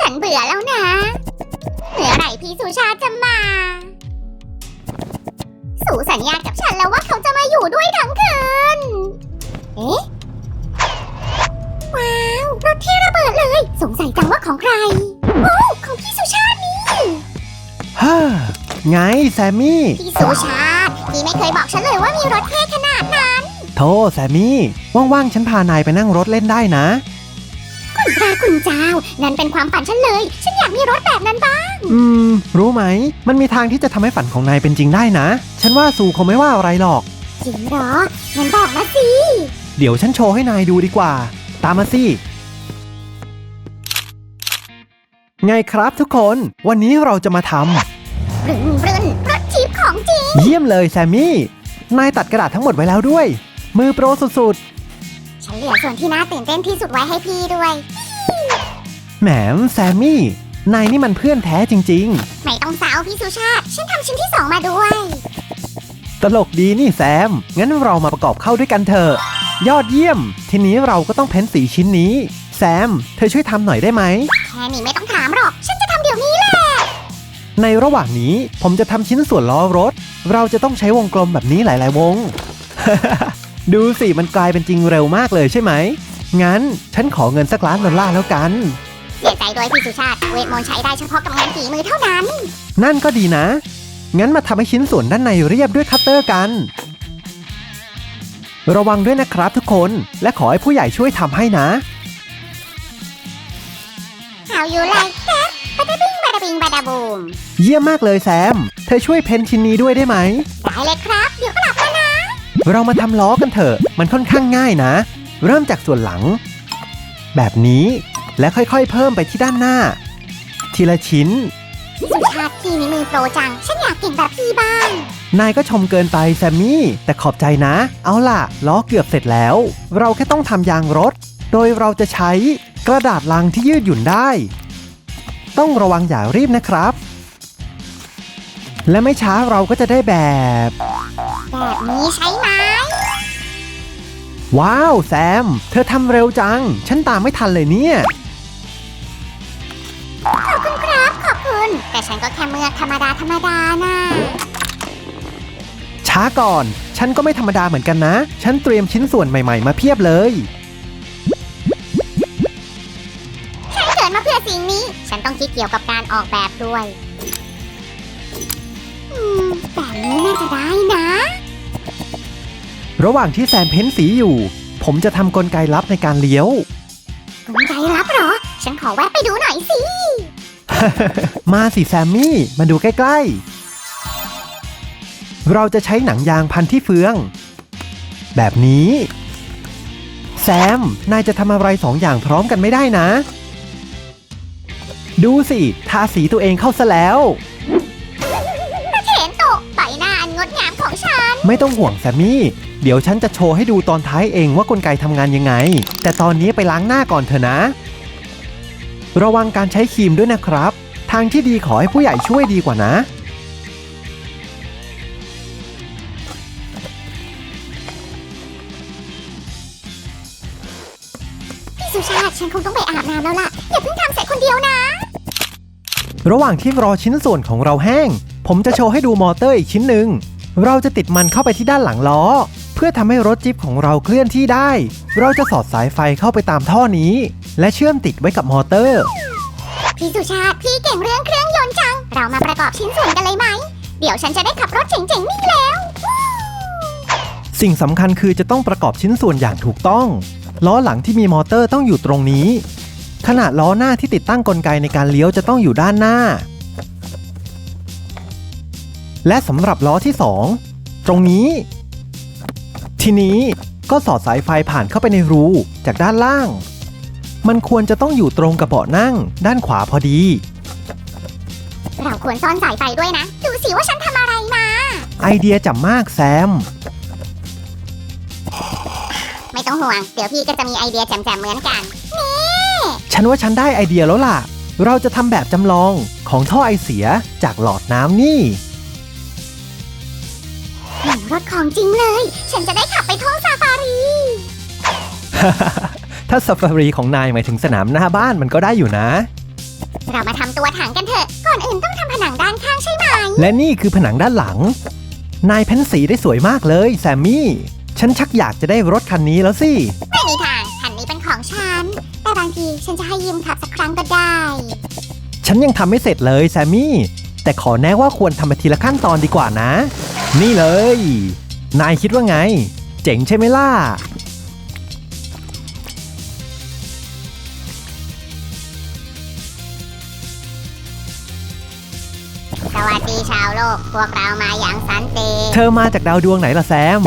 ฉันเบื่อแล้วนะเมื่อไหร่พี่สุชาติจะมา สู่สัญญากับฉันแล้วว่าเขาจะมาอยู่ด้วยทั้งคืน เอ๊ะ ว้าวรถเท่ระเบิดเลย สงสัยจังว่าของใคร โอ้ของพี่สุชาตินี่ ฮ่าไงแซมมี่ พี่สุชาติพี่ไม่เคยบอกฉันเลยว่ามีรถเท่ขนาดนั้นโธ่แซมมี่ ว่างๆ ฉันพานายไปนั่งรถเล่นได้นะคุณ พระคุณเจ้า นั่นเป็นความฝันฉันเลย ฉันอยากมีรถแบบนั้นบ้าง อืม รู้ไหม มันมีทางที่จะทำให้ฝันของนายเป็นจริงได้นะ ฉันว่าซูคงไม่ว่าอะไรหรอก จริงเหรองั้นบอกมาสิ เดี๋ยวฉันโชว์ให้นายดูดีกว่า ตามมาสิ ไงครับทุกคน วันนี้เราจะมาทรึนรึนรถจี๊ปของจริงำ เยี่ยมเลยแซมมี่ นายตัดกระดาษทั้งหมดไว้แล้วด้วย มือโปรสุดฉันเหลือส่วนที่น่าตื่นเต้นที่สุดไว้ให้พี่ด้วยๆ แหมแซมมี่ นายนี่มันเพื่อนแท้จริงๆไม่ต้องสาวพี่สุชาติ ฉันทำชิ้นที่สองมาด้วยตลกดีนี่แซม งั้นเรามาประกอบเข้าด้วยกันเถอะ ยอดเยี่ยม ทีนี้เราก็ต้องเพ้นสีชิ้นนี้ แซม เธอช่วยทำหน่อยได้ไหม แค่นี้ไม่ต้องถามหรอก ฉันจะทำเดี๋ยวนี้แหละ ในระหว่างนี้ผมจะทำชิ้นส่วนล้อรถ เราจะต้องใช้วงกลมแบบนี้หลาย ๆ วง ดูสิมันกลายเป็นจริงเร็วมากเลยใช่ไหม งั้นฉันขอเงินสักล้านดอลลาร์แล้วกัน เสียใจด้วยพี่สุชาติ เวทมนต์ใช้ได้เฉพาะกับงานฝีมือเท่านั้น นั่นก็ดีนะ งั้นมาทำให้ชิ้นส่วนด้านในเรียบด้วยคัตเตอร์กัน ระวังด้วยนะครับทุกคน และขอให้ผู้ใหญ่ช่วยทำให้นะ How you like that บาดาบิงบาดาบิงบาดาบูมเยี่ยมมากเลยแซม เธอช่วยเพ้นชิ้นนี้ด้วยได้ไหม ได้เลยครับ เดี๋ยวก็หลับแล้วนะ เรามาทำล้อกันเถอะ มันค่อนข้างง่ายนะ เริ่มจากส่วนหลัง แบบนี้และค่อยๆ เพิ่มไปที่ด้านหน้า ทีละชิ้นพี่สุชาติพี่นี่มือโปรจัง ฉันอยากเก่งแบบพี่บ้าง นายก็ชมเกินไปแซมมี่ แต่ขอบใจนะ เอาล่ะ ล้อเกือบเสร็จแล้ว เราแค่ต้องทำยางรถ โดยเราจะใช้กระดาษลังที่ยืดหยุ่นได้ ต้องระวังอย่ารีบนะครับ และไม่ช้าเราก็จะได้แบบ แบบนี้ใช่ไหม ว้าวแซม เธอทำเร็วจัง ฉันตามไม่ทันเลยเนี่ย ขอบคุณครับ ขอบคุณ แต่ฉันก็แค่เมือกธรรมดาธรรมดาน่ะช้าก่อน ฉันก็ไม่ธรรมดาเหมือนกันนะ ฉันเตรียมชิ้นส่วนใหม่ ๆ มาเพียบเลย ฉันเกิดมาเพื่อสิ่งนี้ ฉันต้องคิดเกี่ยวกับการออกแบบด้วย อืมแบบนี้น่าจะได้นะ ระหว่างที่แซมเพ้นสีอยู่ ผมจะทำกลไกลับในการเลี้ยว กลไกรับเหรอ ฉันขอแวะไปดูหน่อยสิ มาสิแซมมี่ มาดูใกล้ๆ เราจะใช้หนังยางพันที่เฟือง แบบนี้ แซม นายจะทำอะไรสองอย่างพร้อมกันไม่ได้นะ ดูสิ ทาสีตัวเองเข้าซะแล้วเห็นตกใบหน้าอันงดงามของฉัน ไม่ต้องห่วงแซมมี่ เดี๋ยวฉันจะโชว์ให้ดูตอนท้ายเองว่ากลไกทำงานยังไง แต่ตอนนี้ไปล้างหน้าก่อนเถอะนะ ระวังการใช้ครีมด้วยนะครับ ทางที่ดีขอให้ผู้ใหญ่ช่วยดีกว่านะ พี่สุชาติฉันคงต้องไปอาบน้ำแล้วล่ะ อย่าเพิ่งทำเสร็จคนเดียวนะ ระหว่างที่รอชิ้นส่วนของเราแห้ง ผมจะโชว์ให้ดูมอเตอร์อีกชิ้นหนึ่ง เราจะติดมันเข้าไปที่ด้านหลังล้อ เพื่อทำให้รถจิ๊บของเราเคลื่อนที่ได้ เราจะสอดสายไฟเข้าไปตามท่อนี้ และเชื่อมติดไว้กับมอเตอร์ พี่สุชาติพี่เก่งเรื่องเครื่องยนต์จัง เรามาประกอบชิ้นส่วนกันเลยไหม เดี๋ยวฉันจะได้ขับรถเจ๋งๆนี่แล้ว สิ่งสำคัญคือจะต้องประกอบชิ้นส่วนอย่างถูกต้อง ล้อหลังที่มีมอเตอร์ต้องอยู่ตรงนี้ขณะล้อหน้าที่ติดตั้งกลไกในการเลี้ยวจะต้องอยู่ด้านหน้า และสำหรับล้อที่ 2 ตรงนี้ ทีนี้ก็สอดสายไฟผ่านเข้าไปในรูจากด้านล่าง มันควรจะต้องอยู่ตรงกับเบาะนั่งด้านขวาพอดี เราควรซ่อนสายไฟด้วยนะ ดูสิว่าฉันทำอะไรมา ไอเดียจับมากแซม ไม่ต้องห่วง เดี๋ยวพี่ก็จะมีไอเดียแจ่มๆเหมือนกัน ฉันว่าฉันได้ไอเดียแล้วล่ะ เราจะทำแบบจำลองของท่อไอเสียจากหลอดน้ำนี่เหมือน รถของจริงเลย ฉันจะได้ขับไปท่องซาฟารี ถ้าซาฟารีของนายหมายถึงสนามหน้าบ้านมันก็ได้อยู่นะ เรามาทำตัวถังกันเถอะ ก่อนอื่นต้องทำผนังด้านข้างใช่ไหม และนี่คือผนังด้านหลัง นายเพ้นสีได้สวยมากเลยแซมมี่ ฉันชักอยากจะได้รถคันนี้แล้วสิ ไม่มีทาง คันนี้เป็นของฉัน แต่บางทีฉันจะให้ยืมขับสักครั้งก็ได้ ฉันยังทำไม่เสร็จเลยแซมมี่ แต่ขอแน่ว่าควรทำไปทีละขั้นตอนดีกว่านะ นี่เลย นายคิดว่าไง เจ๋งใช่ไหมล่ะ สวัสดีชาวโลก พวกเรามาอย่างสันติ เธอมาจากดาวดวงไหนล่ะแซม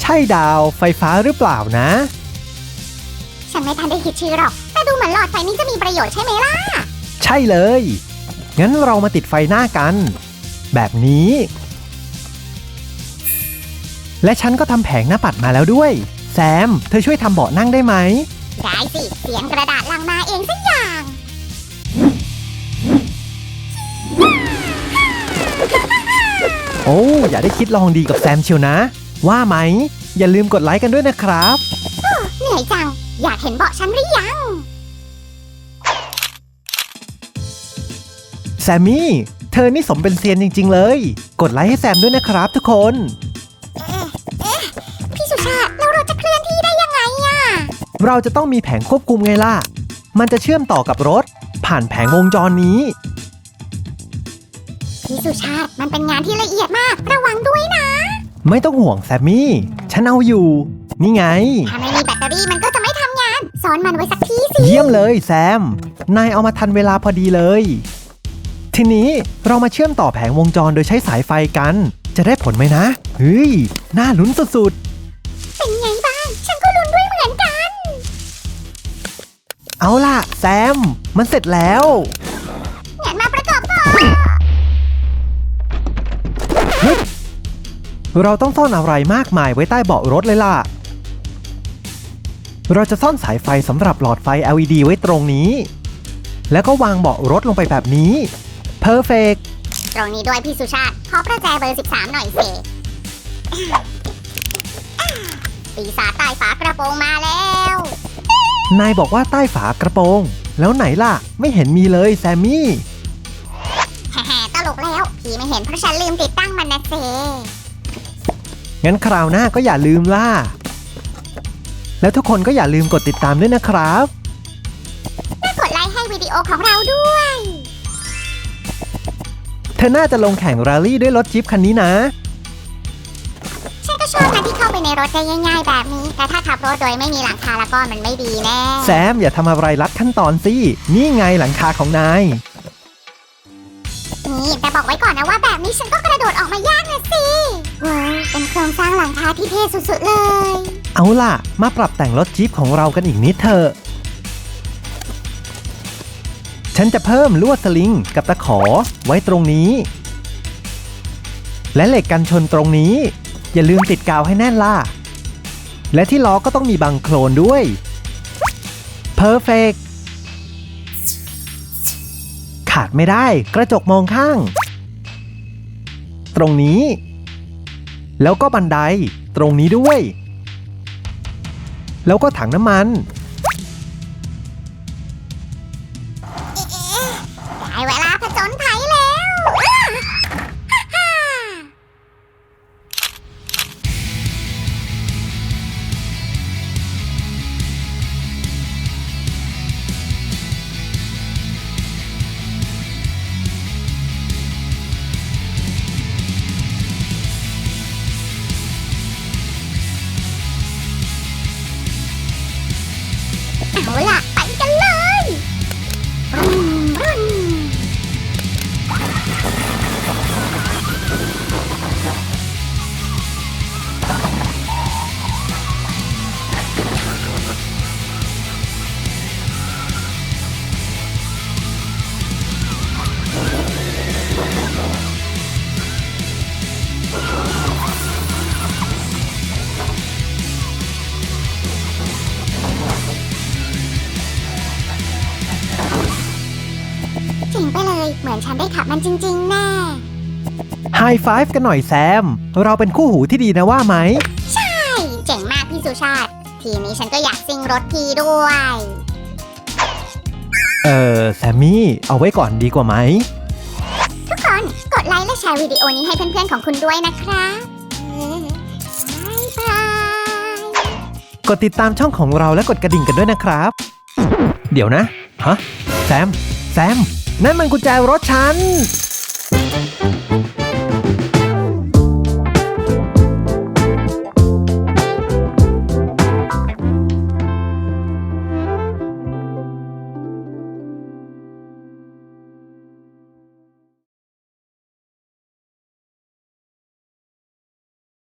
ใช่ดาวไฟฟ้าหรือเปล่านะ ฉันไม่ทันได้คิดชื่อหรอก แต่ดูเหมือนหลอดไฟนี้จะมีประโยชน์ใช่ไหมล่ะ ใช่เลย งั้นเรามาติดไฟหน้ากัน แบบนี้ และฉันก็ทำแผงหน้าปัดมาแล้วด้วย แซม เธอช่วยทำเบาะนั่งได้ไหม ได้สิ เสียงกระดาษลังมาเองสักอย่าง โอ้ อย่าได้คิดลองดีกับแซมเชียวนะ ว่าไหม อย่าลืมกดไลค์กันด้วยนะครับ เหนื่อยจัง อยากเห็นเบาะฉันหรือยัง แซมมี่ เธอนี่สมเป็นเซียนจริง ๆ เลย กดไลค์ให้แซมด้วยนะครับทุกคน เราจะต้องมีแผงควบคุมไงล่ะ มันจะเชื่อมต่อกับรถ ผ่านแผงวงจรนี้ พี่สุชาติมันเป็นงานที่ละเอียดมาก ระวังด้วยนะ ไม่ต้องห่วงแซมมี่ ฉันเอาอยู่ นี่ไง ถ้าไม่มีแบตเตอรี่มันก็จะไม่ทำงานซ้อนมันไว้สักทีสิ เยี่ยมเลยแซม นายเอามาทันเวลาพอดีเลย ทีนี้เรามาเชื่อมต่อแผงวงจรโดยใช้สายไฟกัน จะได้ผลไหมนะ เฮ้ย น่าลุ้นสุดเเอาล่ะ แซม มันเสร็จแล้วงั้นมาประกอบต่อเราต้องซ่อนอะไรมากมายไว้ใต้เบาะรถเลยล่ะ เราจะซ่อนสายไฟสำหรับหลอดไฟ LED ไว้ตรงนี้ แล้วก็วางเบาะรถลงไปแบบนี้ เพอร์เฟกตรงนี้ด้วยพี่สุชาติ ขอประแจเบอร์ 13 หน่อยสิปีศาจใต้ฝากระโปรงมาแล้ว นายบอกว่าใต้ฝากระโปรง แล้วไหนล่ะ ไม่เห็นมีเลยแซมมี่แฮ่ๆตลกแล้ว พี่ไม่เห็นเพราะฉันลืมติดตั้งมันนะเซงั้นคราวหน้าก็อย่าลืมล่ะ แล้วทุกคนก็อย่าลืมกดติดตามด้วยนะครับและกดไลค์ให้วิดีโอของเราด้วย เธอน่าจะลงแข่งแรลลี่ด้วยรถจิ๊ปคันนี้นะ ไปในรถได้ง่าย ๆ แบบนี้ แต่ถ้าขับรถโดยไม่มีหลังคาแล้วก็มันไม่ดีแน่แซมอย่าทำอะไรลัดขั้นตอนสิ นี่ไงหลังคาของนาย นี่แต่บอกไว้ก่อนนะว่าแบบนี้ฉันก็กระโดดออกมายากนะสิว้าวเป็นโครงสร้างหลังคาที่เท่สุดๆเลย เอาล่ะ มาปรับแต่งรถจี๊ปของเรากันอีกนิดเถอะ ฉันจะเพิ่มลวดสลิงกับตะขอไว้ตรงนี้ และเหล็กกันชนตรงนี้ อย่าลืมติดกาวให้แน่นล่ะ และที่ล้อก็ต้องมีบังโคลนด้วยเพอร์เฟกขาดไม่ได้กระจกมองข้าง ตรงนี้ แล้วก็บันไดตรงนี้ด้วย แล้วก็ถังน้ำมัน อนฉันได้ขับมันจริง ๆ แน่ ไฮไฟฟ์กันหน่อยแซม เราเป็นคู่หูที่ดีนะว่าไหม ใช่เจ๋งมากพี่สุชาติทีทีนี้ฉันก็อยากซิ่งรถพี่ด้วย เออแซมมี่ เอาไว้ก่อนดีกว่าไหม ทุกคนกดไลค์และแชร์วิดีโอนี้ให้เพื่อนๆของคุณด้วยนะครับบ๊ายบายกดติดตามช่องของเราและกดกระดิ่งกันด้วยนะครับ เดี๋ยวนะ ฮะ แซม แซม นั่นมันกุญแจรถฉัน